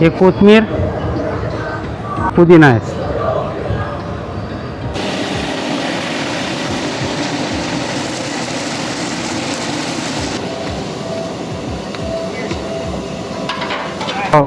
हे कोथमीर पुदिना आहे हो.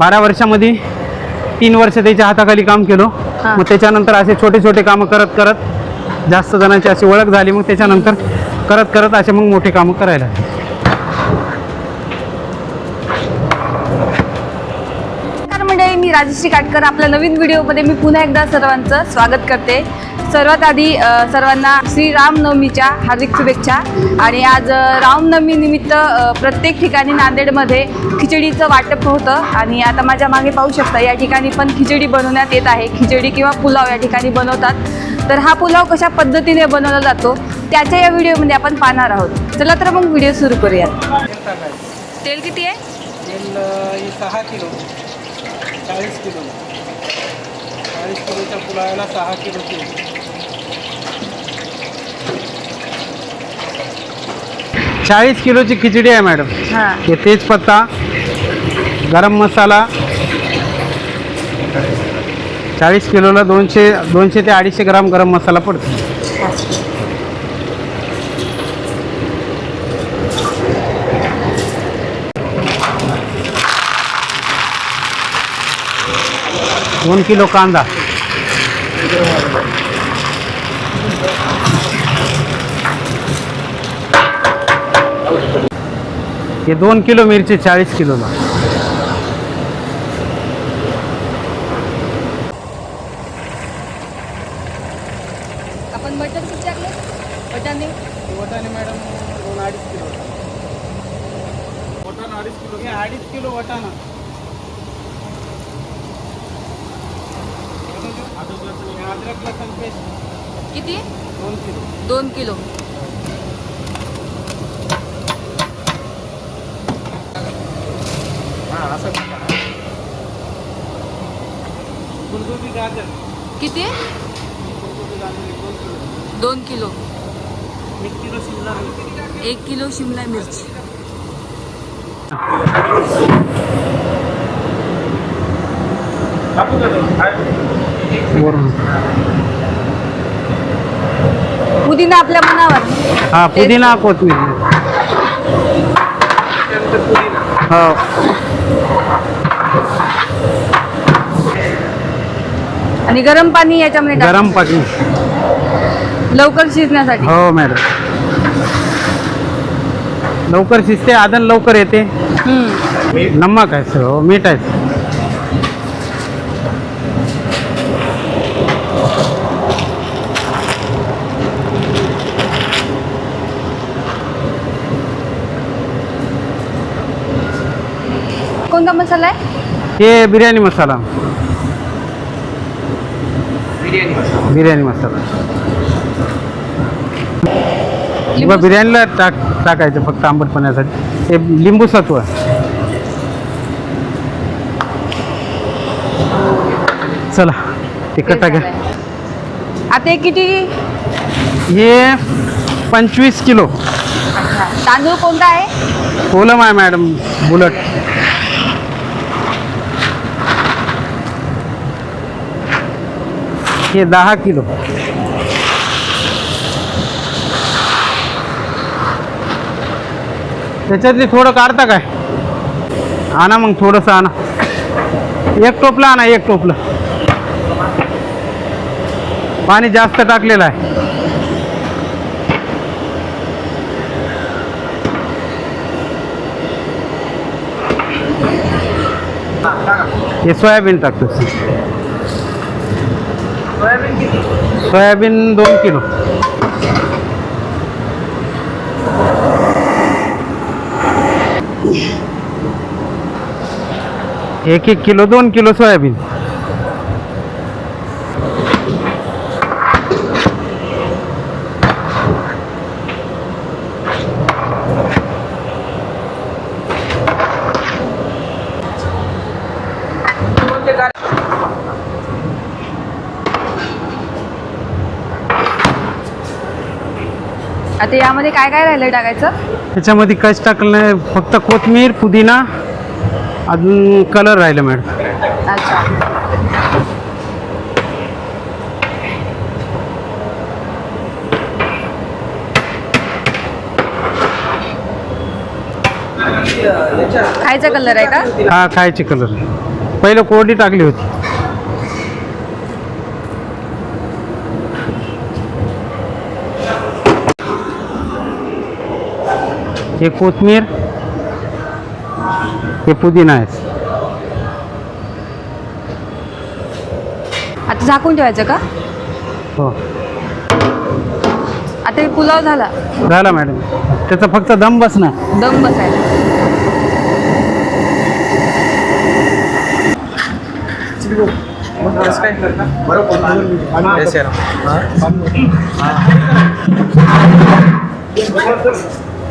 बारा वर्षामध्ये तीन वर्ष त्याच्या हाताखाली काम केलो. मग त्याच्यानंतर असे छोटे छोटे कामं करत करत जास्त जणांची अशी ओळख झाली मग त्याच्यानंतर करत करत असे मग मोठे कामं करायला लागले. नमस्कार मंडळी मी राजश्री काटकर आपल्या नवीन व्हिडिओमध्ये मी पुन्हा एकदा सर्वांचं स्वागत करते. सर्वात आधी सर्वांना श्री रामनवमीच्या हार्दिक शुभेच्छा आणि आज अ, रामनवमी निमित्त अ, प्रत्येक ठिकाणी नांदेडमध्ये खिचडीचं वाटप होतं आणि आता माझ्या मागे पाहू शकता या ठिकाणी पण खिचडी बनवण्यात येत आहे. खिचडी किंवा पुलाव या ठिकाणी बनवतात. तर हा पुलाव कशा पद्धतीने बनवला जातो त्याच्या या व्हिडिओमध्ये आपण पाहणार आहोत. चला तर मग व्हिडिओ सुरू करूयात. तेल किती आहे? तेल हे सहा किलो. चाळीस किलो. चाळीस किलोच्या पुलावाला सहा किलो तेल. चाळीस किलोची खिचडी आहे मॅडम. हां. हे तेजपत्ता गरम मसाला चाळीस किलोला दोनशे दोनशे ते अडीचशे ग्राम गरम मसाला पडतो. दोन किलो कांदा. हे दोन किलो मिरची चाळीस किलोला आपण मटन किती टाकले? वटाणे? वटाणे मॅडम दोन अडीच किलो. वटाणा अडीच किलो अडीच किलो वटाणा. अद्रक लसूण पेस्ट किती? दोन किलो. दोन किलो. हां असं फुलगोबी गाजर. किती? फुलगोबी गाजर एक दोन किलो. दोन किलो. एक किलो शिमला मिरची. एक किलो शिमला मिरची. पुदिना आपल्या मनावर. हा पुदिना कोथमीर. हो. आणि गरम पाणी याच्यामध्ये टाक. गरम पाणी. लवकर शिजण्यासाठी. हो मॅडम लवकर शिजते आदन लवकर येते. हम्म. नमक आहे सर हो मीठ आहे कोणता मसाला आहे? हे बिर्याणी मसाला. बिर्याणी मसाला. किंवा बिर्याणीला टाक टाकायचं फक्त आंबटपणासाठी ते लिंबू सत्व. चला तिखट ते टाका. आता हे किती? हे पंचवीस किलो. तांदूळ कोणता आहे? कोलम आहे मॅडम बुलट. हे दहा किलो. त्याच्यातली थोडं काढता काय? आणा मग थोडंसं आणा. एक टोपलं आणा एक टोपलं. पाणी जास्त टाकलेलं आहे. हे सोयाबीन टाकतो सोयाबीन दोन किलो. एक एक किलो दोन किलो सोयाबीन. आता यामध्ये काय काय राहिलं टाकायचं? त्याच्यामध्ये कच टाकलं फक्त कोथमीर पुदिना अजून कलर राहिलं मॅडम अच्छा. खायचा कलर आहे का? हा खायचे कलर पहिलं कोरडी टाकली होती. हे कोथमीर हे पुदिना आहे आता झाकून ठेवायचं का? हो. आता हे पुलाव झाला. झाला मॅडम. त्याचा फक्त दम बसणार. दम बसायला.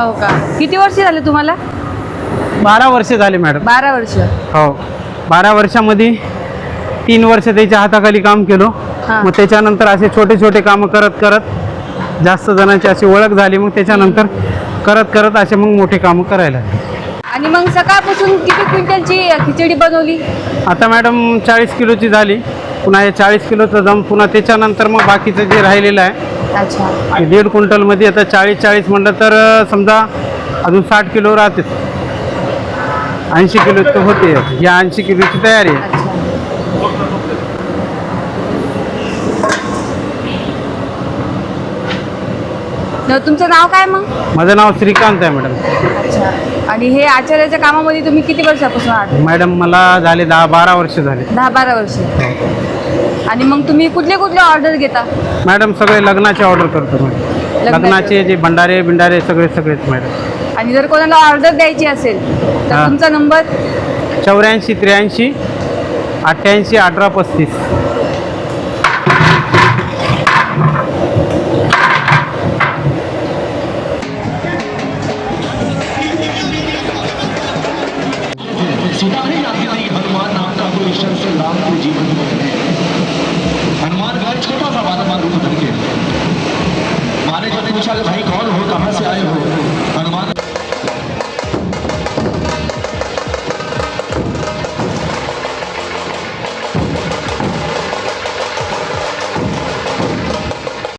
हो का? किती वर्ष झाले तुम्हाला? बारा वर्ष झाले मॅडम. बारा वर्ष. हो. बारा वर्षामध्ये तीन वर्ष त्याच्या हाताखाली काम केलो. हा. मग त्याच्यानंतर असे छोटे छोटे कामं करत करत जास्त जणांची अशी ओळख झाली. मग त्याच्यानंतर करत करत असे मग मोठे कामं करायला लागले. आणि मग सकाळपासून किती क्विंटलची खिचडी बनवली? आता मॅडम चाळीस किलोची झाली. पुन्हा हे चाळीस किलोचं जम पुन्हा त्याच्यानंतर मग बाकीचं जे राहिलेलं आहे दीड क्विंटलमध्ये आता चाळीस चाळीस म्हणलं तर समजा अजून साठ किलो राहते ऐंशी किलो तर होते. या ऐंशी किलोची तयारी आहे. तुमचं नाव काय मग? माझं नाव श्रीकांत आहे मॅडम. अच्छा. आणि हे आचार्याच्या कामामध्ये तुम्ही किती वर्षापासून आहात? मॅडम मला झाले दहा बारा वर्ष झाले. दहा बारा वर्ष. आणि मग तुम्ही कुठले कुठले ऑर्डर घेता? मॅडम सगळे लग्नाचे ऑर्डर करतो मॅडम लग्नाचे जे भंडारे बिंडारे सगळे सगळेच मॅडम. आणि जर कोणाला ऑर्डर द्यायची असेल तर हा. तुमचा नंबर? चौऱ्याऐंशी त्र्याऐंशी अठ्ठ्याऐंशी अठरा पस्तीस.